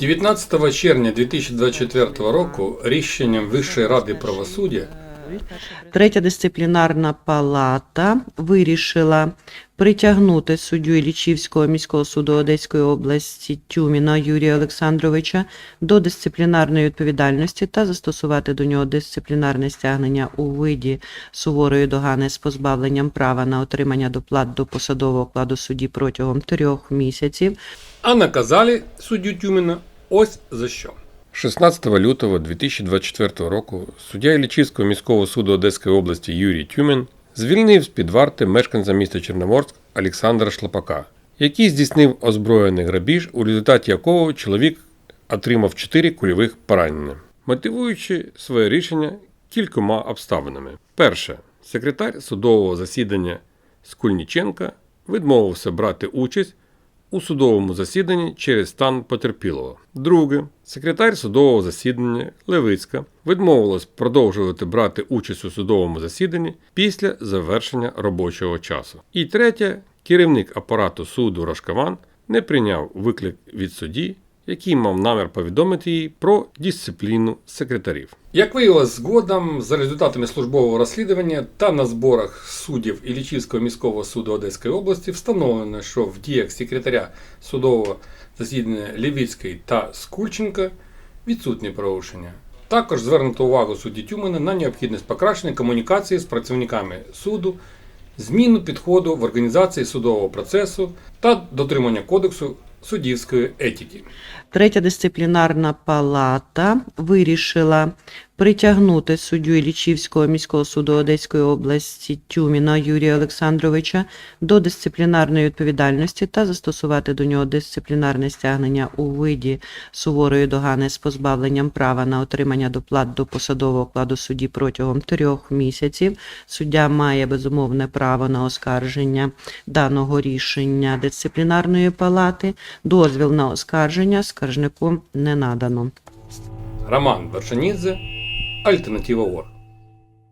19 червня 2024 року рішенням Вищої ради правосуддя Третя дисциплінарна палата вирішила притягнути суддю Іллічівського міського суду Одеської області Тюміна Юрія Олександровича до дисциплінарної відповідальності та застосувати до нього дисциплінарне стягнення у виді суворої догани з позбавленням права на отримання доплат до посадового окладу судді протягом трьох місяців. А наказали суддю Тюміна ось за що. 16 лютого 2024 року суддя Іллічівського міського суду Одеської області Юрій Тюмін звільнив з-під варти мешканця міста Чорноморськ Олександра Шлапака, який здійснив озброєний грабіж, у результаті якого чоловік отримав 4 кульових поранення, мотивуючи своє рішення кількома обставинами. Перше, секретар судового засідання Скульніченка відмовився брати участь у судовому засіданні через стан потерпілого. Друге, секретар судового засідання Левицька відмовилась продовжувати брати участь у судовому засіданні після завершення робочого часу. І третє, керівник апарату суду Рашкаван не прийняв виклик від судді, який мав намір повідомити їй про дисципліну секретарів. Як виявилось згодом, за результатами службового розслідування та на зборах суддів Іллічівського міського суду Одеської області встановлено, що в діях секретаря судового засідання Лівіцької та Скульченка відсутні порушення. Також звернуто увагу судді Тюмена на необхідність покращення комунікації з працівниками суду, зміну підходу в організації судового процесу та дотримання кодексу суддівської етики. Третя дисциплінарна палата вирішила притягнути суддю Іллічівського міського суду Одеської області Тюміна Юрія Олександровича до дисциплінарної відповідальності та застосувати до нього дисциплінарне стягнення у виді суворої догани з позбавленням права на отримання доплат до посадового окладу судді протягом трьох місяців. Суддя має безумовне право на оскарження даного рішення дисциплінарної палати. Дозвіл на оскарження скаржнику не надано. Роман Вершанідзе, ОРГ.